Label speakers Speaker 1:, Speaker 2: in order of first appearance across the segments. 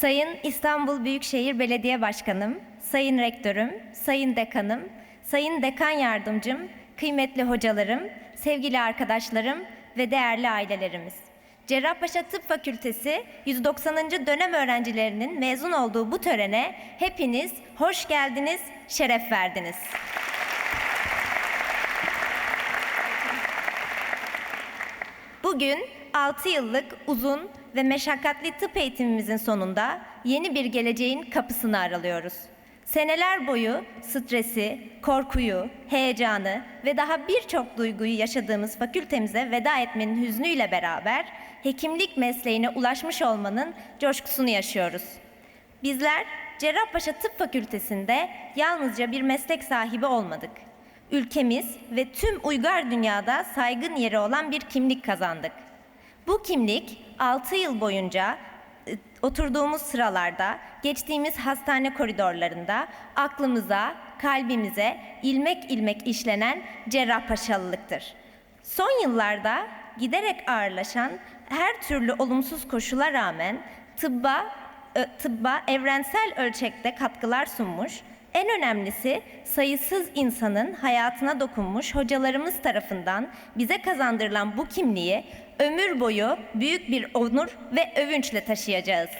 Speaker 1: Sayın İstanbul Büyükşehir Belediye Başkanım, Sayın Rektörüm, Sayın Dekanım, Sayın Dekan Yardımcım, kıymetli hocalarım, sevgili arkadaşlarım ve değerli ailelerimiz. Cerrahpaşa Tıp Fakültesi 190. dönem öğrencilerinin mezun olduğu bu törene hepiniz hoş geldiniz, şeref verdiniz. Bugün 6 yıllık uzun ve meşakkatli tıp eğitimimizin sonunda yeni bir geleceğin kapısını aralıyoruz. Seneler boyu stresi, korkuyu, heyecanı ve daha birçok duyguyu yaşadığımız fakültemize veda etmenin hüznüyle beraber hekimlik mesleğine ulaşmış olmanın coşkusunu yaşıyoruz. Bizler Cerrahpaşa Tıp Fakültesi'nde yalnızca bir meslek sahibi olmadık. Ülkemiz ve tüm uygar dünyada saygın yeri olan bir kimlik kazandık. Bu kimlik 6 yıl boyunca e, oturduğumuz sıralarda, geçtiğimiz hastane koridorlarında aklımıza, kalbimize ilmek ilmek işlenen cerrahpaşalılıktır. Son yıllarda giderek ağırlaşan her türlü olumsuz koşula rağmen tıbba ö- tıbba evrensel ölçekte katkılar sunmuş, en önemlisi sayısız insanın hayatına dokunmuş hocalarımız tarafından bize kazandırılan bu kimliği ömür boyu büyük bir onur ve övünçle taşıyacağız.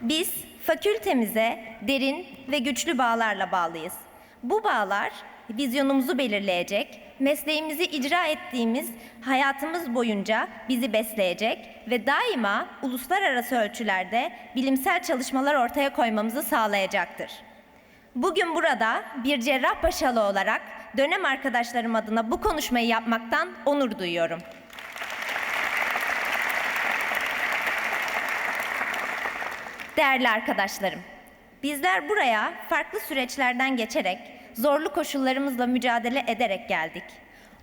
Speaker 1: Biz fakültemize derin ve güçlü bağlarla bağlıyız. Bu bağlar vizyonumuzu belirleyecek, mesleğimizi icra ettiğimiz hayatımız boyunca bizi besleyecek ve daima uluslararası ölçülerde bilimsel çalışmalar ortaya koymamızı sağlayacaktır. Bugün burada bir cerrahpaşalı olarak dönem arkadaşlarım adına bu konuşmayı yapmaktan onur duyuyorum. Değerli arkadaşlarım, bizler buraya farklı süreçlerden geçerek, zorlu koşullarımızla mücadele ederek geldik.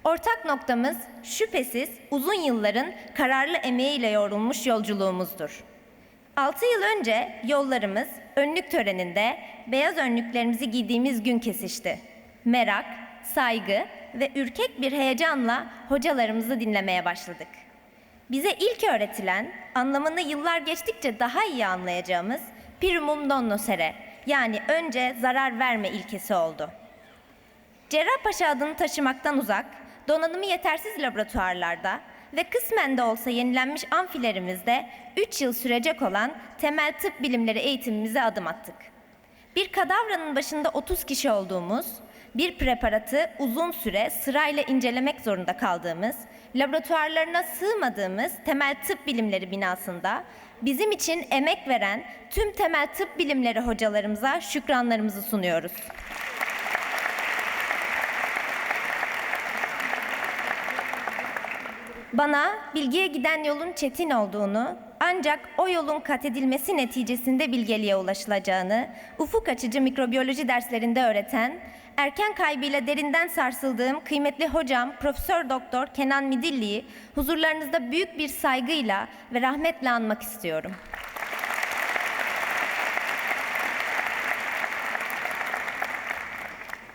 Speaker 1: Ortak noktamız şüphesiz uzun yılların kararlı emeğiyle yoğrulmuş yolculuğumuzdur. 6 yıl önce yollarımız önlük töreninde beyaz önlüklerimizi giydiğimiz gün kesişti. Merak, saygı ve ürkek bir heyecanla hocalarımızı dinlemeye başladık. Bize ilk öğretilen, anlamını yıllar geçtikçe daha iyi anlayacağımız primum non nocere yani önce zarar verme ilkesi oldu. Cerrahpaşa adını taşımaktan uzak, donanımı yetersiz laboratuvarlarda ve kısmen de olsa yenilenmiş amfilerimizde 3 yıl sürecek olan temel tıp bilimleri eğitimimize adım attık. Bir kadavranın başında 30 kişi olduğumuz, bir preparatı uzun süre sırayla incelemek zorunda kaldığımız, laboratuvarlarına sığmadığımız temel tıp bilimleri binasında bizim için emek veren tüm temel tıp bilimleri hocalarımıza şükranlarımızı sunuyoruz. Bana bilgiye giden yolun çetin olduğunu, ancak o yolun kat edilmesi neticesinde bilgeliğe ulaşılacağını, ufuk açıcı mikrobiyoloji derslerinde öğreten, erken kaybıyla derinden sarsıldığım kıymetli hocam Profesör Doktor Kenan Midilli'yi huzurlarınızda büyük bir saygıyla ve rahmetle anmak istiyorum.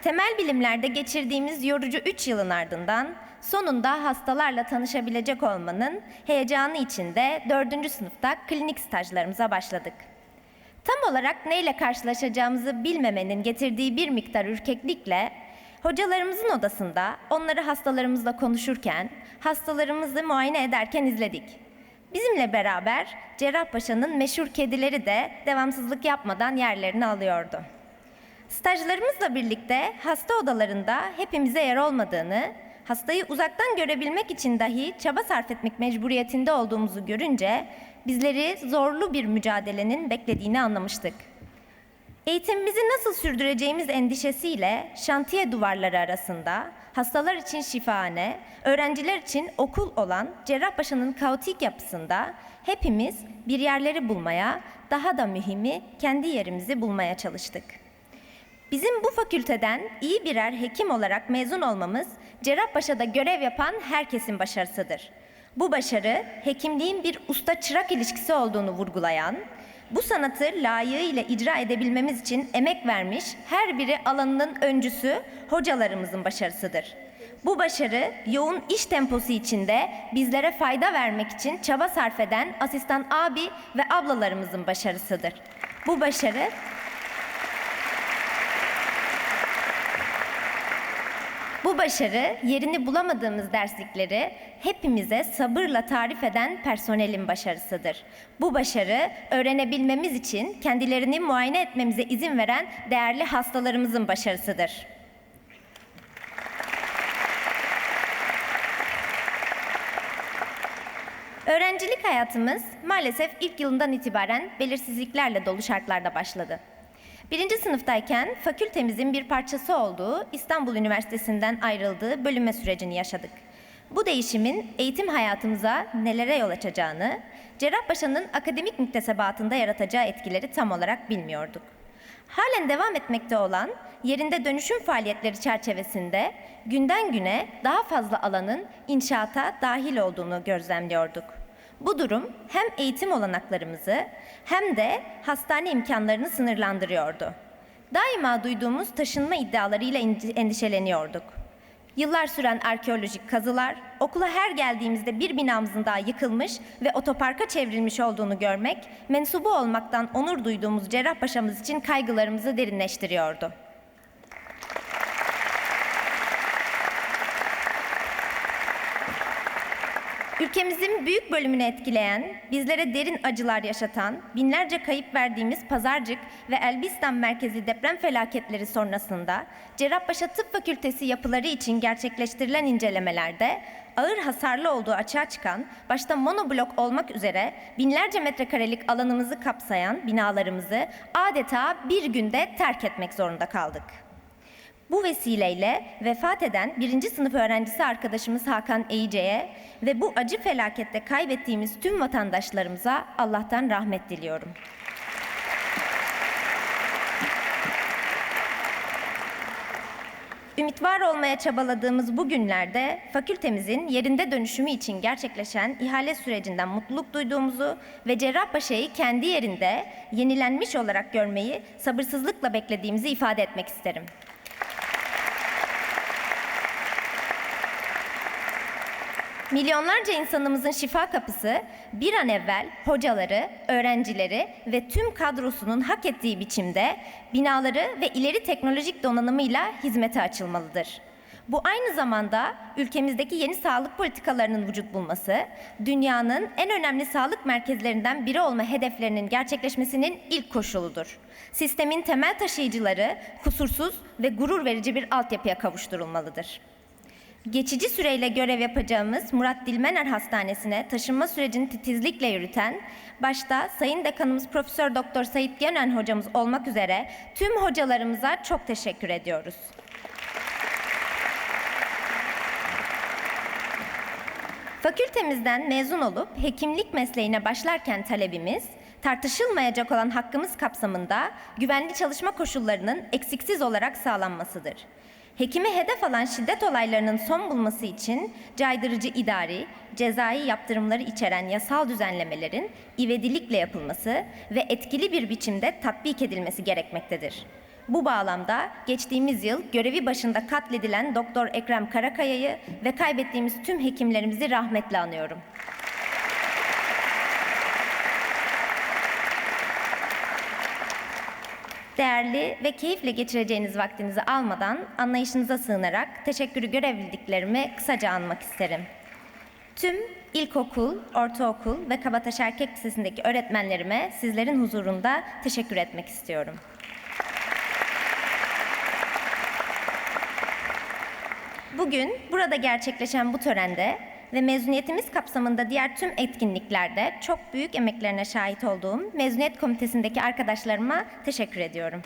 Speaker 1: Temel bilimlerde geçirdiğimiz yorucu 3 yılın ardından sonunda hastalarla tanışabilecek olmanın heyecanı içinde 4. sınıfta klinik stajlarımıza başladık. Tam olarak neyle karşılaşacağımızı bilmemenin getirdiği bir miktar ürkeklikle hocalarımızın odasında onları hastalarımızla konuşurken, hastalarımızı muayene ederken izledik. Bizimle beraber Cerrahpaşa'nın meşhur kedileri de devamsızlık yapmadan yerlerini alıyordu. Stajlarımızla birlikte hasta odalarında hepimize yer olmadığını, hastayı uzaktan görebilmek için dahi çaba sarf etmek mecburiyetinde olduğumuzu görünce bizleri zorlu bir mücadelenin beklediğini anlamıştık. Eğitimimizi nasıl sürdüreceğimiz endişesiyle şantiye duvarları arasında hastalar için şifahane, öğrenciler için okul olan Cerrahpaşa'nın kaotik yapısında hepimiz bir yerleri bulmaya, daha da mühimi kendi yerimizi bulmaya çalıştık. Bizim bu fakülteden iyi birer hekim olarak mezun olmamız Cerrahpaşa'da görev yapan herkesin başarısıdır. Bu başarı hekimliğin bir usta çırak ilişkisi olduğunu vurgulayan, bu sanatı layığıyla icra edebilmemiz için emek vermiş her biri alanının öncüsü hocalarımızın başarısıdır. Bu başarı yoğun iş temposu içinde bizlere fayda vermek için çaba sarf eden asistan abi ve ablalarımızın başarısıdır. Bu başarı Bu başarı yerini bulamadığımız derslikleri hepimize sabırla tarif eden personelin başarısıdır. Bu başarı öğrenebilmemiz için kendilerini muayene etmemize izin veren değerli hastalarımızın başarısıdır. Öğrencilik hayatımız maalesef ilk yılından itibaren belirsizliklerle dolu şartlarda başladı. Birinci sınıftayken fakültemizin bir parçası olduğu İstanbul Üniversitesi'nden ayrıldığı bölünme sürecini yaşadık. Bu değişimin eğitim hayatımıza nelere yol açacağını, Cerrahpaşa'nın akademik müktesebatında yaratacağı etkileri tam olarak bilmiyorduk. Halen devam etmekte olan yerinde dönüşüm faaliyetleri çerçevesinde günden güne daha fazla alanın inşaata dahil olduğunu gözlemliyorduk. Bu durum hem eğitim olanaklarımızı hem de hastane imkanlarını sınırlandırıyordu. Daima duyduğumuz taşınma iddialarıyla endişeleniyorduk. Yıllar süren arkeolojik kazılar, okula her geldiğimizde bir binamızın daha yıkılmış ve otoparka çevrilmiş olduğunu görmek, mensubu olmaktan onur duyduğumuz Cerrahpaşa'mız için kaygılarımızı derinleştiriyordu. Ülkemizin büyük bölümünü etkileyen, bizlere derin acılar yaşatan, binlerce kayıp verdiğimiz Pazarcık ve Elbistan merkezi deprem felaketleri sonrasında Cerrahpaşa Tıp Fakültesi yapıları için gerçekleştirilen incelemelerde ağır hasarlı olduğu açığa çıkan, başta monoblok olmak üzere binlerce metrekarelik alanımızı kapsayan binalarımızı adeta bir günde terk etmek zorunda kaldık. Bu vesileyle vefat eden birinci sınıf öğrencisi arkadaşımız Hakan Eyice'ye ve bu acı felakette kaybettiğimiz tüm vatandaşlarımıza Allah'tan rahmet diliyorum. Ümit var olmaya çabaladığımız bu günlerde fakültemizin yerinde dönüşümü için gerçekleşen ihale sürecinden mutluluk duyduğumuzu ve Cerrahpaşa'yı kendi yerinde yenilenmiş olarak görmeyi sabırsızlıkla beklediğimizi ifade etmek isterim. Milyonlarca insanımızın şifa kapısı bir an evvel hocaları, öğrencileri ve tüm kadrosunun hak ettiği biçimde binaları ve ileri teknolojik donanımıyla hizmete açılmalıdır. Bu aynı zamanda ülkemizdeki yeni sağlık politikalarının vücut bulması, dünyanın en önemli sağlık merkezlerinden biri olma hedeflerinin gerçekleşmesinin ilk koşuludur. Sistemin temel taşıyıcıları kusursuz ve gurur verici bir altyapıya kavuşturulmalıdır. Geçici süreyle görev yapacağımız Murat Dilmener Hastanesi'ne taşınma sürecini titizlikle yürüten, başta Sayın Dekanımız Profesör Doktor Sayit Gönen hocamız olmak üzere tüm hocalarımıza çok teşekkür ediyoruz. Fakültemizden mezun olup hekimlik mesleğine başlarken talebimiz, tartışılmayacak olan hakkımız kapsamında güvenli çalışma koşullarının eksiksiz olarak sağlanmasıdır. Hekimi hedef alan şiddet olaylarının son bulması için caydırıcı idari, cezai yaptırımları içeren yasal düzenlemelerin ivedilikle yapılması ve etkili bir biçimde tatbik edilmesi gerekmektedir. Bu bağlamda geçtiğimiz yıl görevi başında katledilen Doktor Ekrem Karakaya'yı ve kaybettiğimiz tüm hekimlerimizi rahmetle anıyorum. Değerli ve keyifle geçireceğiniz vaktinizi almadan anlayışınıza sığınarak teşekkürü görevliliklerimi kısaca anmak isterim. Tüm ilkokul, ortaokul ve Kabataş Erkek Lisesi'ndeki öğretmenlerime sizlerin huzurunda teşekkür etmek istiyorum. Bugün burada gerçekleşen bu törende ve mezuniyetimiz kapsamında diğer tüm etkinliklerde çok büyük emeklerine şahit olduğum mezuniyet komitesindeki arkadaşlarıma teşekkür ediyorum.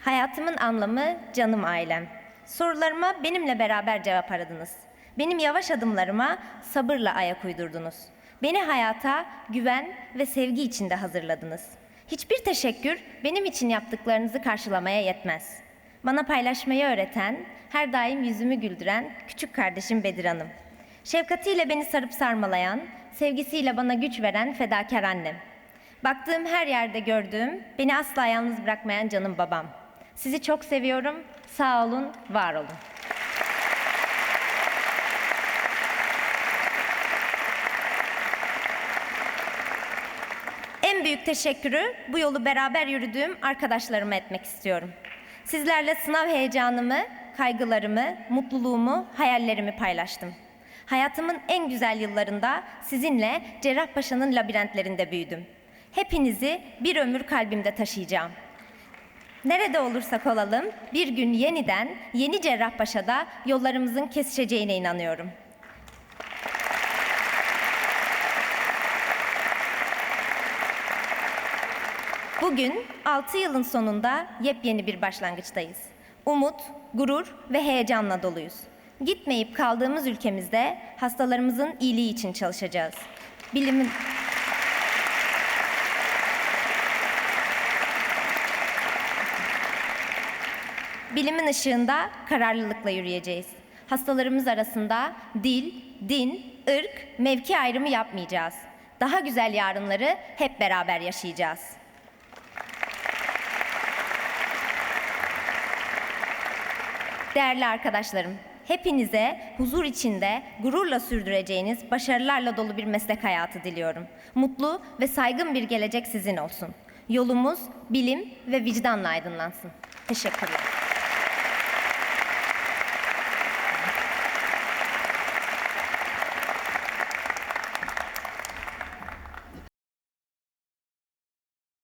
Speaker 1: Hayatımın anlamı canım ailem. Sorularıma benimle beraber cevap aradınız. Benim yavaş adımlarıma sabırla ayak uydurdunuz. Beni hayata güven ve sevgi içinde hazırladınız. Hiçbir teşekkür benim için yaptıklarınızı karşılamaya yetmez. Bana paylaşmayı öğreten, her daim yüzümü güldüren küçük kardeşim Bedir Hanım. Şefkatiyle beni sarıp sarmalayan, sevgisiyle bana güç veren fedakar annem. Baktığım her yerde gördüğüm, beni asla yalnız bırakmayan canım babam. Sizi çok seviyorum. Sağ olun, var olun. En büyük teşekkürü bu yolu beraber yürüdüğüm arkadaşlarıma etmek istiyorum. Sizlerle sınav heyecanımı, kaygılarımı, mutluluğumu, hayallerimi paylaştım. Hayatımın en güzel yıllarında sizinle Cerrahpaşa'nın labirentlerinde büyüdüm. Hepinizi bir ömür kalbimde taşıyacağım. Nerede olursak olalım bir gün yeniden yeni Cerrahpaşa'da yollarımızın kesişeceğine inanıyorum. Bugün 6 yılın sonunda yepyeni bir başlangıçtayız. Umut, gurur ve heyecanla doluyuz. Gitmeyip kaldığımız ülkemizde hastalarımızın iyiliği için çalışacağız. Bilimin Bilimin ışığında kararlılıkla yürüyeceğiz. Hastalarımız arasında dil, din, ırk, mevki ayrımı yapmayacağız. Daha güzel yarınları hep beraber yaşayacağız. Değerli arkadaşlarım, hepinize huzur içinde gururla sürdüreceğiniz başarılarla dolu bir meslek hayatı diliyorum. Mutlu ve saygın bir gelecek sizin olsun. Yolumuz bilim ve vicdanla aydınlansın. Teşekkürler.